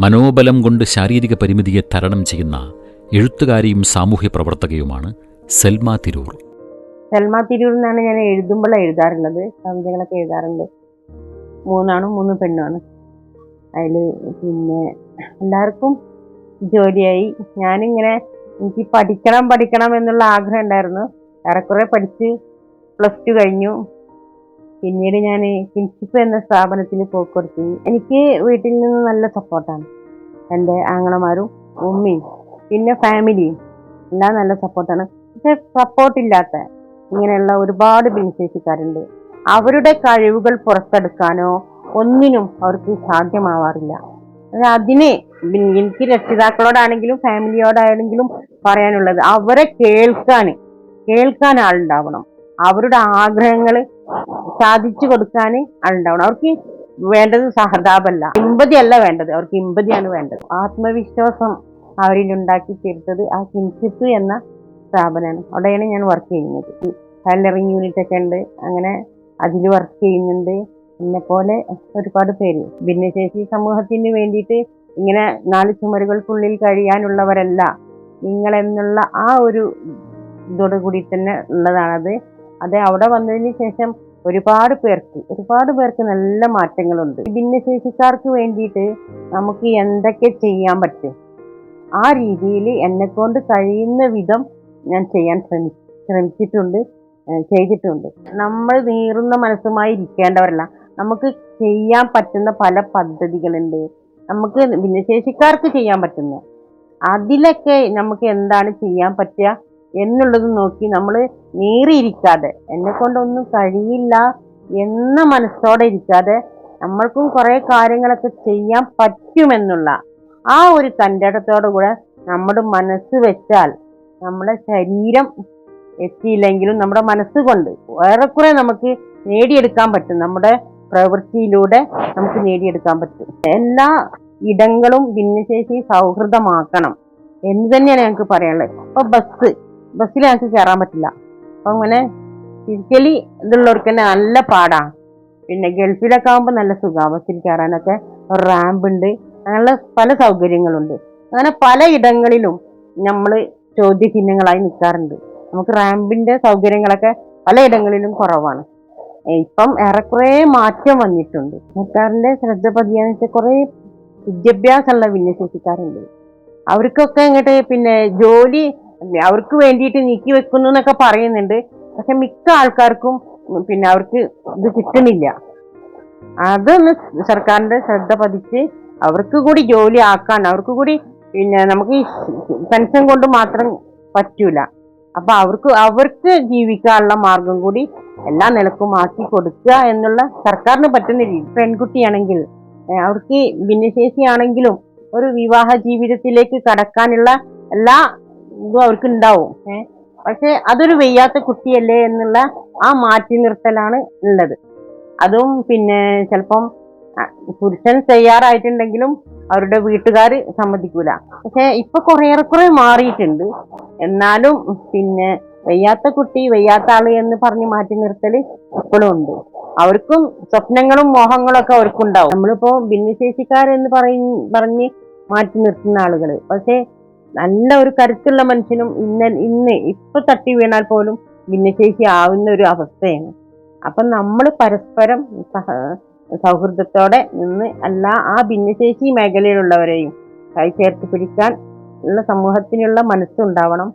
മനോബലം കൊണ്ട് ശാരീരിക പരിമിതിയെ തരണം ചെയ്യുന്ന എഴുത്തുകാരിയും സാമൂഹ്യ പ്രവർത്തകയുമാണ് സെൽമ തിരൂർ. സെൽമ തിരൂർ എന്നാണ് ഞാൻ എഴുതുമ്പോൾ എഴുതാറുള്ളത്. കവിതകളൊക്കെ എഴുതാറുണ്ട്. മൂന്നാണും മൂന്ന് പെണ്ണാണ് അതിൽ പിന്നെ എല്ലാവർക്കും ജോലിയായി. ഞാനിങ്ങനെ എനിക്ക് പഠിക്കണം പഠിക്കണം എന്നുള്ള ആഗ്രഹം ഉണ്ടായിരുന്നു. ഏറെക്കുറെ പഠിച്ച് പ്ലസ് ടു കഴിഞ്ഞു. പിന്നീട് ഞാൻ കിൻഷിപ്പ് എന്ന സ്ഥാപനത്തിൽ പോക്കുറച്ചു എനിക്ക് വീട്ടിൽ നിന്ന് നല്ല സപ്പോർട്ടാണ് എന്റെ ആങ്ങളമാരും ഉമ്മയും പിന്നെ ഫാമിലിയും എല്ലാം നല്ല സപ്പോർട്ടാണ് പക്ഷെ സപ്പോർട്ടില്ലാത്ത ഇങ്ങനെയുള്ള ഒരുപാട് ഭിന്നശേഷിക്കാരുണ്ട്. അവരുടെ കഴിവുകൾ പുറത്തെടുക്കാനോ ഒന്നിനും അവർക്ക് സാധ്യമാവാറില്ല. അതിന് എനിക്ക് രക്ഷിതാക്കളോടാണെങ്കിലും ഫാമിലിയോടാണെങ്കിലും പറയാനുള്ളത് അവരെ കേൾക്കാൻ കേൾക്കാൻ ആളുണ്ടാവണം. അവരുടെ ആഗ്രഹങ്ങൾ സാധിച്ചു കൊടുക്കാൻ ആളുണ്ടാവണം. അവർക്ക് വേണ്ടത് സഹതാപല്ല. ഇമ്പതി അല്ല വേണ്ടത്. അവർക്ക് ഇമ്പതിയാണ് വേണ്ടത്. ആത്മവിശ്വാസം അവരിൽ ഉണ്ടാക്കി തീർത്തത് ആ കിൻസിപ്പ് എന്ന സ്ഥാപനമാണ്. അവിടെയാണ് ഞാൻ വർക്ക് ചെയ്യുന്നത്. ടൈലറിങ് യൂണിറ്റ് ഒക്കെ ഉണ്ട്. അങ്ങനെ അതിൽ വർക്ക് ചെയ്യുന്നുണ്ട്. എന്നെ പോലെ ഒരുപാട് പേര്. ഭിന്നശേഷി സമൂഹത്തിന് വേണ്ടിയിട്ട് ഇങ്ങനെ നാല് ചുമരുകൾക്കുള്ളിൽ കഴിയാനുള്ളവരല്ല. നിങ്ങളെന്നുള്ള ആ ഒരു ഇതോട് കൂടി തന്നെ ഉള്ളതാണത്. അത് അവിടെ വന്നതിന് ശേഷം ഒരുപാട് പേർക്ക് ഒരുപാട് പേർക്ക് നല്ല മാറ്റങ്ങളുണ്ട്. ഭിന്നശേഷിക്കാർക്ക് വേണ്ടിയിട്ട് നമുക്ക് എന്തൊക്കെ ചെയ്യാൻ പറ്റും? ആ രീതിയിൽ എന്നെക്കൊണ്ട് കഴിയുന്ന വിധം ഞാൻ ചെയ്യാൻ ശ്രമി ശ്രമിച്ചിട്ടുണ്ട് ചെയ്തിട്ടുണ്ട്. നമ്മൾ നീറുന്ന മനസ്സുമായി ഇരിക്കേണ്ടവരല്ല. നമുക്ക് ചെയ്യാൻ പറ്റുന്ന പല പദ്ധതികളുണ്ട്. നമുക്ക് ഭിന്നശേഷിക്കാർക്ക് ചെയ്യാൻ പറ്റുന്ന. അതിലൊക്കെ നമുക്ക് എന്താണ് ചെയ്യാൻ പറ്റുക? എന്നുള്ളത് നോക്കി നമ്മൾ നീറിയിരിക്കാതെ എന്നെ കൊണ്ടൊന്നും കഴിയില്ല എന്ന മനസ്സോടെ ഇരിക്കാതെ നമ്മൾക്കും കുറേ കാര്യങ്ങളൊക്കെ ചെയ്യാൻ പറ്റുമെന്നുള്ള ആ ഒരു തന്റെടത്തോടു കൂടെ നമ്മുടെ മനസ്സ് വെച്ചാൽ നമ്മുടെ ശരീരം എത്തിയില്ലെങ്കിലും നമ്മുടെ മനസ്സുകൊണ്ട് ഏറെക്കുറെ നമുക്ക് നേടിയെടുക്കാൻ പറ്റും. നമ്മുടെ പ്രവൃത്തിയിലൂടെ നമുക്ക് നേടിയെടുക്കാൻ പറ്റും. എല്ലാ ഇടങ്ങളും ഭിന്നശേഷി സൗഹൃദമാക്കണം എന്ന് തന്നെയാണ് ഞങ്ങൾക്ക് പറയാനുള്ളത്. ഇപ്പൊ ബസ് ബസ്സിൽ ഞങ്ങൾക്ക് കയറാൻ പറ്റില്ല അപ്പൊ അങ്ങനെ ഫിസിക്കലി ഇതുള്ളവർക്ക് തന്നെ നല്ല പാടാണ് പിന്നെ ഗൾഫിലൊക്കെ ആകുമ്പോൾ നല്ല സുഖമാണ് ബസ്സിൽ കയറാനൊക്കെ റാമ്പ് ഉണ്ട് അങ്ങനെയുള്ള പല സൗകര്യങ്ങളുണ്ട് അങ്ങനെ പല ഇടങ്ങളിലും നമ്മൾ ചോദ്യചിഹ്നങ്ങളായി നിൽക്കാറുണ്ട് നമുക്ക് റാമ്പിന്റെ സൗകര്യങ്ങളൊക്കെ പലയിടങ്ങളിലും കുറവാണ് ഇപ്പം ഏറെക്കുറെ മാറ്റം വന്നിട്ടുണ്ട് സർക്കാരിന്റെ ശ്രദ്ധ പതിയാന്ന് വെച്ചാൽ കുറെ വിദ്യാഭ്യാസമുള്ള ഭിന്നശേഷിക്കാരുണ്ട് അവർക്കൊക്കെ ഇങ്ങോട്ട് പിന്നെ ജോലി അവർക്ക് വേണ്ടിയിട്ട് നീക്കി വെക്കുന്നു എന്നൊക്കെ പറയുന്നുണ്ട്. പക്ഷെ മിക്ക ആൾക്കാർക്കും പിന്നെ അവർക്ക് ഇത് കിട്ടുന്നില്ല. അതൊന്ന് സർക്കാരിന്റെ ശ്രദ്ധ പതിച്ച് അവർക്ക് കൂടി ജോലി ആക്കാൻ അവർക്ക് കൂടി പിന്നെ നമുക്ക് ഈ പെൻഷൻ കൊണ്ട് മാത്രം പറ്റൂല. അപ്പൊ അവർക്ക് അവർക്ക് ജീവിക്കാനുള്ള മാർഗം കൂടി എല്ലാ നിലക്കും ആക്കി കൊടുക്കുക എന്നുള്ള സർക്കാരിന് പറ്റുന്ന രീതി. പെൺകുട്ടിയാണെങ്കിൽ അവർക്ക് ഭിന്നശേഷിയാണെങ്കിലും ഒരു വിവാഹ ജീവിതത്തിലേക്ക് കടക്കാനുള്ള എല്ലാ ഇതും അവർക്ക് ഉണ്ടാവും പക്ഷെ അതൊരു വെയ്യാത്ത കുട്ടിയല്ലേ എന്നുള്ള ആ മാറ്റി നിർത്തലാണ് ഉള്ളത്. അതും പിന്നെ ചിലപ്പം പുരുഷൻ തയ്യാറായിട്ടുണ്ടെങ്കിലും അവരുടെ വീട്ടുകാർ സമ്മതിക്കൂല. പക്ഷെ ഇപ്പൊ കുറേറെക്കുറെ മാറിയിട്ടുണ്ട്. എന്നാലും പിന്നെ വയ്യാത്ത കുട്ടി വയ്യാത്ത ആൾ എന്ന് പറഞ്ഞ് മാറ്റി നിർത്തൽ ഇപ്പോഴും ഉണ്ട്. അവർക്കും സ്വപ്നങ്ങളും മോഹങ്ങളും ഒക്കെ അവർക്കുണ്ടാവും. നമ്മളിപ്പോ ഭിന്നശേഷിക്കാരെന്ന് പറയും പറഞ്ഞ് മാറ്റി നിർത്തുന്ന ആളുകൾ പക്ഷെ നല്ല ഒരു കരുത്തുള്ള മനുഷ്യനും ഇന്ന ഇന്ന് ഇപ്പൊ തട്ടി വീണാൽ പോലും ഭിന്നശേഷി ആവുന്ന ഒരു അവസ്ഥയാണ്. അപ്പൊ നമ്മൾ പരസ്പരം സഹ സൗഹൃദത്തോടെ നിന്ന് എല്ലാ ആ ഭിന്നശേഷി മേഖലയിലുള്ളവരെയും കൈ ചേർത്ത് പിടിക്കാൻ ഉള്ള സമൂഹത്തിനുള്ള മനസ്സുണ്ടാവണം.